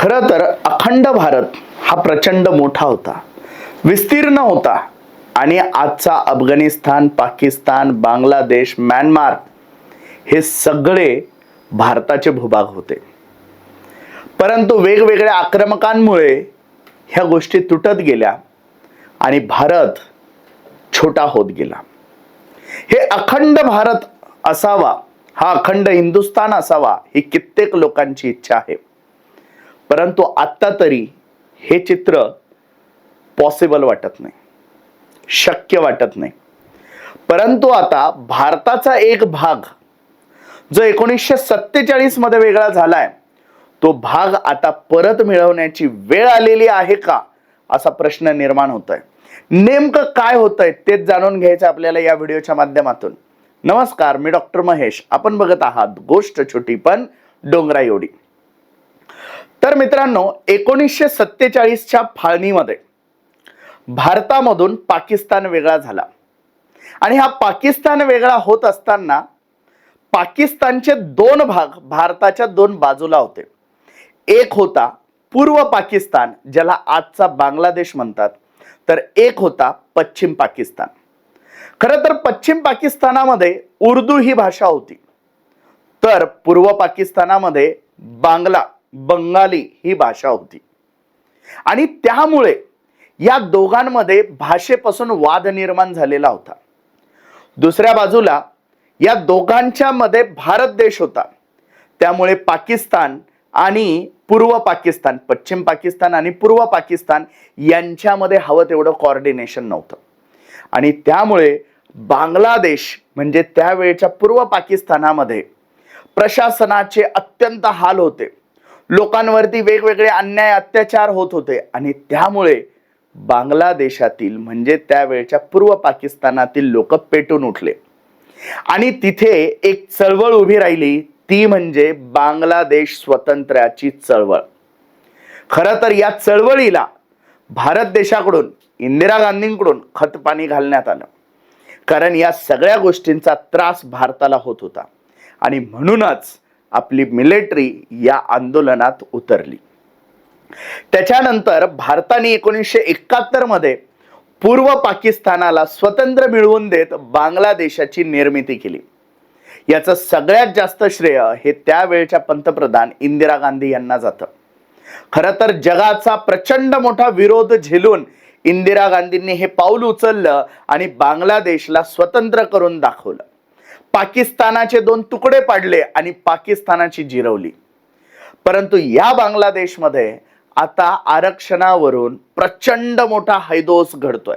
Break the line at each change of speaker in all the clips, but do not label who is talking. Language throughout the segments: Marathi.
खरं तर अखंड भारत हा प्रचंड मोठा होता. विस्तीर्ण होता. आणि आजचा अफगाणिस्तान पाकिस्तान बांगलादेश म्यानमार हे सगळे भारताचे भूभाग होते. परंतु वेगवेगळ्या आक्रमकांमुळे ह्या गोष्टी तुटत गेल्या आणि भारत छोटा होत गेला. हे अखंड भारत असावा हा अखंड हिंदुस्थान असावा ही कित्येक लोकांची इच्छा आहे. परंतु आत्ता तरी हे चित्र पॉसिबल वाटत नाही. शक्य वाटत नाही. परंतु आता भारताचा एक भाग जो एकोणीसशे सत्तेचाळीसमध्ये वेगळा झालाय तो भाग आता परत मिळवण्याची वेळ आलेली आहे का असा प्रश्न निर्माण होत आहे नेमकं काय होतंय तेच जाणून घ्यायचं आपल्याला या व्हिडिओच्या माध्यमातून. नमस्कार मी डॉक्टर महेश. आपण बघत आहात गोष्ट छोटी पण डोंगरा एवढी तर मित्रांनो एकोणीसशे सत्तेचाळीसच्या फाळणीमध्ये भारतामधून पाकिस्तान वेगळा झाला. आणि हा पाकिस्तान वेगळा होत असताना पाकिस्तानचे दोन भाग भारताच्या दोन बाजूला होते. एक होता पूर्व पाकिस्तान ज्याला आजचा बांगलादेश म्हणतात. तर एक होता पश्चिम पाकिस्तान. खरं तर पश्चिम पाकिस्तानामध्ये उर्दू ही भाषा होती. तर पूर्व पाकिस्तानामध्ये बांगला बंगाली ही भाषा होती. आणि त्यामुळे या दोघांमध्ये भाषेपासून वाद निर्माण झालेला होता. दुसऱ्या बाजूला या दोघांच्या मध्ये भारत देश होता. त्यामुळे पाकिस्तान आणि पूर्व पाकिस्तान पश्चिम पाकिस्तान आणि पूर्व पाकिस्तान यांच्यामध्ये हवं तेवढं कॉर्डिनेशन नव्हतं. आणि त्यामुळे बांगलादेश म्हणजे त्यावेळेच्या पूर्व पाकिस्तानामध्ये प्रशासनाचे अत्यंत हाल होते. लोकांवरती वेगवेगळे अन्याय अत्याचार होत होते. आणि त्यामुळे बांगलादेशातील म्हणजे त्यावेळच्या पूर्व पाकिस्तानातील लोक पेटून उठले. आणि तिथे एक चळवळ उभी राहिली. ती म्हणजे बांगलादेश स्वतंत्र्याची चळवळ. खरं तर या चळवळीला भारत देशाकडून इंदिरा गांधींकडून खतपाणी घालण्यात आलं. कारण या सगळ्या गोष्टींचा त्रास भारताला होत होता. आणि म्हणूनच आपली मिलिटरी या आंदोलनात उतरली. त्याच्यानंतर भारताने एकोणीसशे एकाहत्तरमध्ये पूर्व पाकिस्तानाला स्वतंत्र मिळवून देत बांगलादेशाची निर्मिती केली. याचं सगळ्यात जास्त श्रेय हे त्यावेळच्या पंतप्रधान इंदिरा गांधी यांना जातं. खरं तर जगाचा प्रचंड मोठा विरोध झेलून इंदिरा गांधींनी हे पाऊल उचललं आणि बांगलादेशला स्वतंत्र करून दाखवलं. पाकिस्तानाचे दोन तुकडे पाडले आणि पाकिस्तानाची जिरवली. परंतु या बांगलादेशमध्ये आता आरक्षणावरून प्रचंड मोठा हैदोस घडतोय.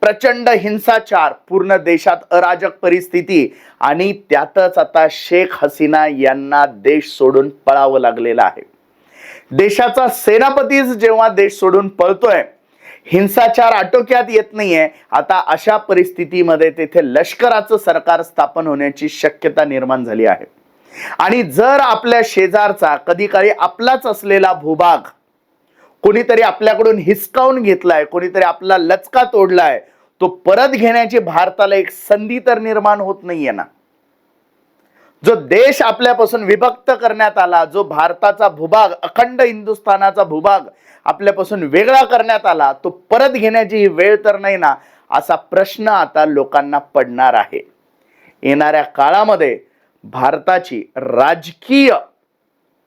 प्रचंड हिंसाचार पूर्ण देशात अराजक परिस्थिती आणि त्यातच आता शेख हसीना यांना देश सोडून पळावं लागलेलं आहे. देशाचा सेनापतीच जेव्हा देश सोडून पळतोय हिंसाचार आटोक्यात येत नाहीये. आता अशा परिस्थितीमध्ये तेथे लष्कराचं सरकार स्थापन होण्याची शक्यता निर्माण झाली आहे. आणि जर आपल्या शेजारचा कधी काळी आपलाच असलेला भूभाग कोणीतरी आपल्याकडून हिसकावून घेतलाय कोणीतरी आपला लचका तोडलाय तो परत घेण्याची भारताला एक संधी तर निर्माण होत नाहीये ना. जो देश आपल्यापासून विभक्त करण्यात आला जो भारताचा भूभाग अखंड हिंदुस्थानाचा भूभाग आपल्यापासून वेगळा करण्यात आला तो परत घेण्याची ही वेळ तर नाही ना असा प्रश्न आता लोकांना पडणार आहे. येणाऱ्या काळामध्ये भारताची राजकीय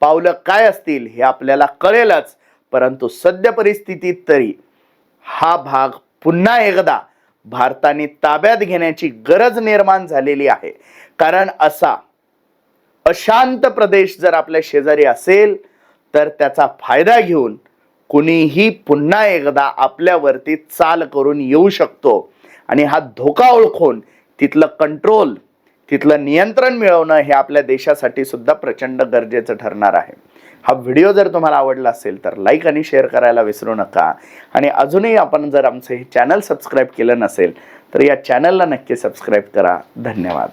पावलं काय असतील हे आपल्याला कळेलच परंतु सद्य परिस्थितीत तरी हा भाग पुन्हा एकदा भारताने ताब्यात घेण्याची गरज निर्माण झालेली आहे. कारण असा अशांत प्रदेश जर आपल्या शेजारी असेल तर त्याचा फायदा घेऊन कुणीही पुन्हा एकदा आपल्यावरती चाल करून येऊ शकतो. आणि हा धोका ओळखून तिथलं कंट्रोल तिथलं नियंत्रण मिळवणं हे आपल्या देशासाठी सुद्धा प्रचंड गरजेचं ठरणार आहे. हा व्हिडिओ जर तुम्हाला आवडला असेल तर लाईक आणि शेअर करायला विसरू नका. आणि अजूनही आपण जर आमचं हे चॅनल सबस्क्राईब केलं नसेल तर या चॅनलला नक्की सबस्क्राईब करा. धन्यवाद.